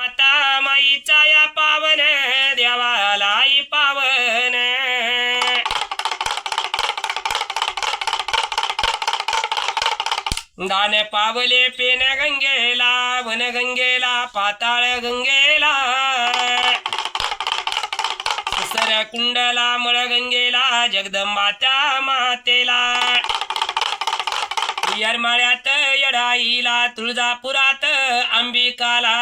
माता माईचा या पावन देवालाई पावन. दान पावले पेन गंगेला वन गंगेला पाताळ गंगेला. सर कुंडला मळ गंगेला जगदंबा त्या मातेला. येरमाळ्यात येडाईला तुळजापुरात अंबिकाला.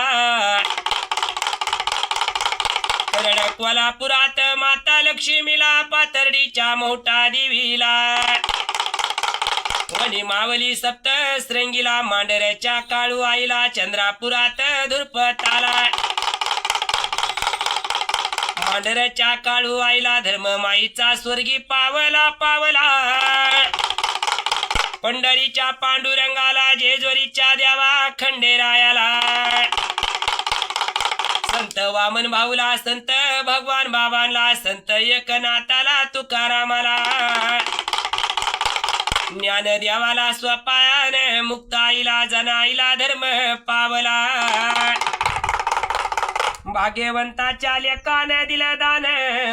करड कोल्हापुरात माता लक्ष्मीला पातर्डीच्या मोठा देवीला. वणी मावली सप्त श्रृंगीला मांडऱ्याच्या काळू आईला चंद्रापुरात धुरपताला मांडऱ्याच्या काळू आईला धर्ममाईचा स्वर्गी पावला पावला. पंढरीच्या पांडुरंगाला जेजोरीच्या देवा खंडेरायाला. संत वामन भाऊला संत भगवान बाबांना संत एकनाथाला तुकारामाला. ज्ञान देवाला स्वपायाने मुक्ताईला जनाईला धर्म पावला. भाग्यवंताच्या लेकाने दिलं दान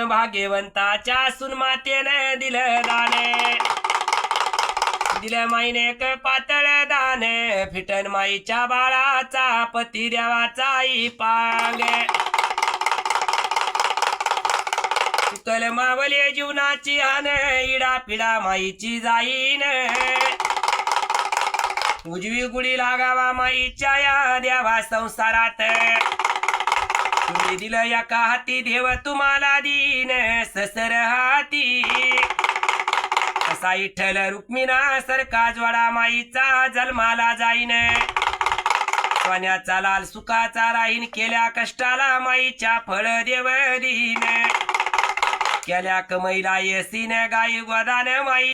भाग्यवंताच्या सुनमातेने दिलं दान. दिलं माईने एक पातळ दान फिटन माईच्या बाळाचा पती देवाचा आई पांग सुकल मावले जीवनाची आन इडा पिडा माईची जाईन. उजवी गुढी लागावा माईच्या या देवा संसारात. तुम्ही दिलं एका हाती देव तुम्हाला दिन ससर हाती. असा इठ्ठल रुक्मिणा सरका जोडा माईचा जन्माला जाईन. सोन्याचा लाल सुखाचा राहीन केल्या कष्टाला माईच्या फळ देव दिन केल्या कमईला येसीन गाई गोदान माई